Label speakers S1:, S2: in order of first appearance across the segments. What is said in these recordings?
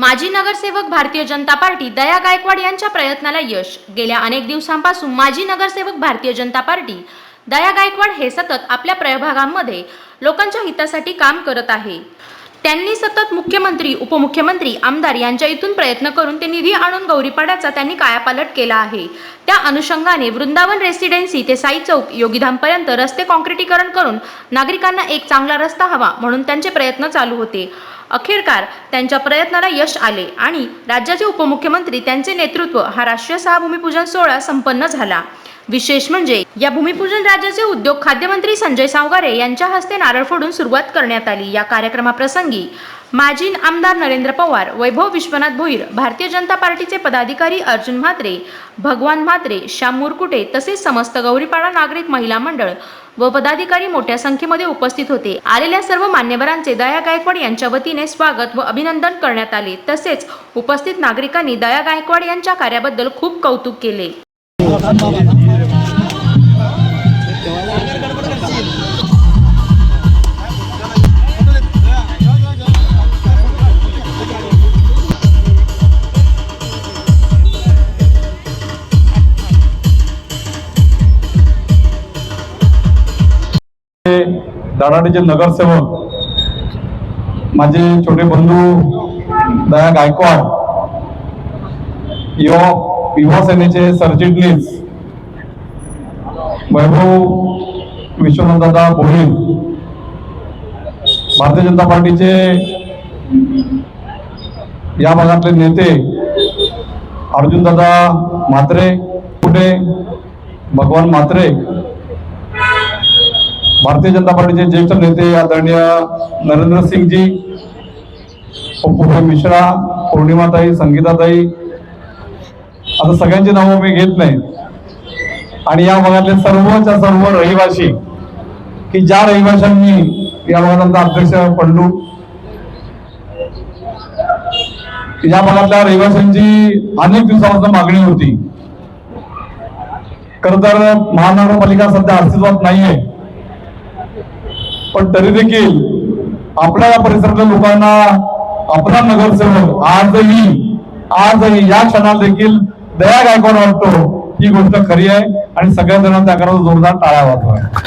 S1: माजी नगरसेवक भारतीय जनता पार्टी दया गायकवाड यांच्या प्रयत्नाला यश. गेल्या अनेक दिवसांपासून माजी नगरसेवक भारतीय जनता पार्टी दया गायकवाड हे सतत आपल्या प्रभागांमध्ये लोकांच्या हितासाठी काम करत आहे. त्यांनी सतत मुख्यमंत्री उपमुख्यमंत्री आमदार यांच्या इथून प्रयत्न करून ते निधी आणून गौरीपाड्याचा त्यांनी कायापालट केला आहे. त्या अनुषंगाने वृंदावन रेसिडेन्सी ते साई चौक योगीधामपर्यंत रस्ते काँक्रिटीकरण करून नागरिकांना एक चांगला रस्ता हवा म्हणून त्यांचे प्रयत्न चालू होते. अखेरकार त्यांच्या प्रयत्नाला यश आले आणि राज्याचे उपमुख्यमंत्री त्यांचे नेतृत्व हा राष्ट्रीय सहभूमीपूजन सोहळा संपन्न झाला. विशेष म्हणजे या भूमिपूजन राज्याचे उद्योग खाद्यमंत्री संजय सावगारे यांच्या हस्ते नारळ फोडून सुरुवात करण्यात आली. या कार्यक्रमाप्रसंगी माजी आमदार नरेंद्र पवार वैभव विश्वनाथ भोईर भारतीय जनता पार्टीचे पदाधिकारी अर्जुन म्हात्रे भगवान म्हात्रे श्याम मुरकुटे तसेच समस्त गौरीपाडा नागरिक महिला मंडळ व पदाधिकारी मोठ्या संख्येमध्ये उपस्थित होते. आलेल्या सर्व मान्यवरांचे दया गायकवाड यांच्या वतीने स्वागत व अभिनंदन करण्यात आले. तसेच उपस्थित नागरिकांनी दया गायकवाड यांच्या कार्याबद्दल खूप कौतुक केले.
S2: दाडाडीचे नगरसेवक माझे छोटे बंधू दया गायकवाड युवा युवा सेनेचे सरचिटणीस वैभव विश्वनाथदादा भोईर भारतीय जनता पार्टीचे या भागातले नेते अर्जुनदादा म्हात्रे कुठे भगवान म्हात्रे भारतीय जनता पार्टीचे ज्येष्ठ नेते आदरणीय नरेंद्र सिंगजी पप्पू मिश्रा पौर्णिमाताई संगीताताई. आता सगळ्यांची नावं मी घेत नाही. आणि या भागातले सर्वच्या सर्व रहिवासी की ज्या रहिवाशांनी या भागात अध्यक्ष पडलू या भागातल्या रहिवाशांची अनेक दिवसापासून मागणी होती. खर तर महानगरपालिका सध्या अस्तित्वात नाहीये. पण तरी देखील आपल्या या परिसरातल्या लोकांना आपला नगरसेवक आजही आजही या क्षणाला देखील दया गायकवाड वाटतो ही गोष्ट खरी आहे आणि सगळ्या जणांना त्याकरता जोरदार टाळ्या आहे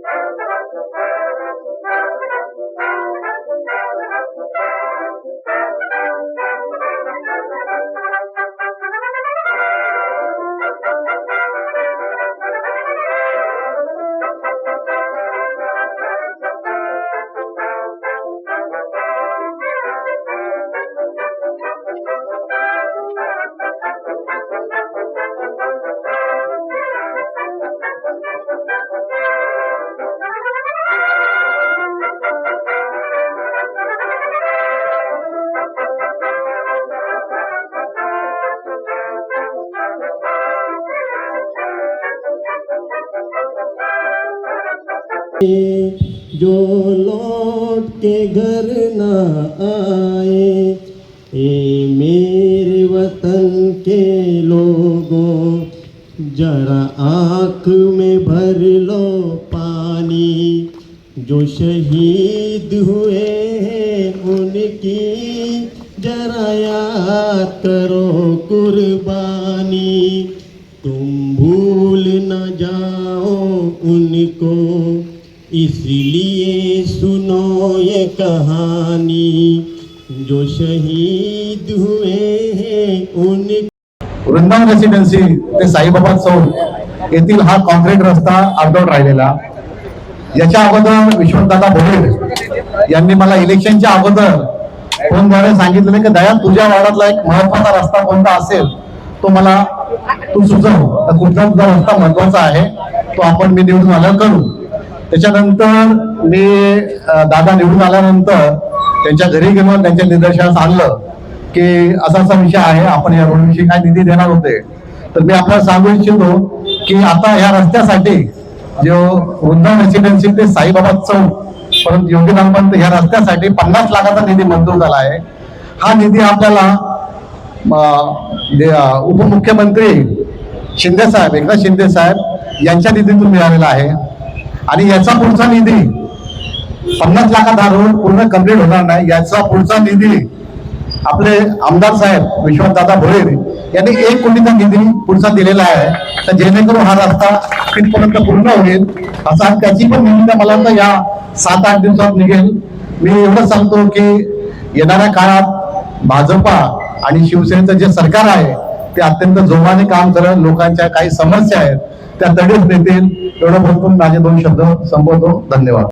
S2: Thank you.
S3: जो लौट के घर न आए, ए मेरे वतन के लोगों, जरा आँख में भर लो पानी। जो शहीद हुए हैं उनकी, जरा याद करो कुर्बानी। तुम भूल न जाओ उनको इसलिए सुनो ये कहानी जो शहीद हुए हैं उन
S2: वृंदावन रेसिडेन्सी ते साईबाबा चौक येथील हा कॉन्क्रीट रस्ता अर्धवट राहिलेला. याच्या अगोदर विश्वनाथदादा भोईर यांनी मला इलेक्शनच्या अगोदर फोनद्वारे सांगितलेले की दया तुझ्या वाड्यातला एक महत्त्वाचा रस्ता कोणता असेल तो मला तू सुचव. कुठला तुझा रस्ता महत्त्वाचा आहे तो आपण मी निवडून आल्यावर करू.
S4: त्याच्यानंतर मी दादा निवडून आल्यानंतर त्यांच्या घरी गेलो त्यांच्या निदर्शनास आणलं की असा असा विषय आहे आपण या रोडविषयी काय निधी देणार होते. तर मी आपल्याला सांगू इच्छितो की आता ह्या रस्त्यासाठी जो वृंदा रेसिडेन्सी ते साईबाबा चौक परंतु योगीरामपंत ह्या रस्त्यासाठी पन्नास लाखाचा निधी मंजूर झाला आहे. हा निधी आपल्याला उपमुख्यमंत्री शिंदे साहेब एकनाथ शिंदे साहेब यांच्या निधीतून मिळालेला आहे. आणि याचा पुढचा निधी पन्नास लाखात रोड पूर्ण कंप्लीट होणार नाही. याचा पुढचा निधी आपले आमदार साहेब विश्वासदादा भोईर यांनी एक कोटीचा निधी पुढचा दिलेला आहे. तर जेणेकरून हा रस्ता तिथपर्यंत पूर्ण होईल असा त्याची पण निमित्त मला तर या सात आठ दिवसात निघेल. मी एवढं सांगतो की येणाऱ्या काळात भाजपा आणि शिवसेनेचं जे सरकार आहे ते अत्यंत जोमाने काम करत लोकांच्या काही समस्या आहेत त्या तडीस देतील. एवढं बोलून माझे दोन शब्द संपवतो. धन्यवाद.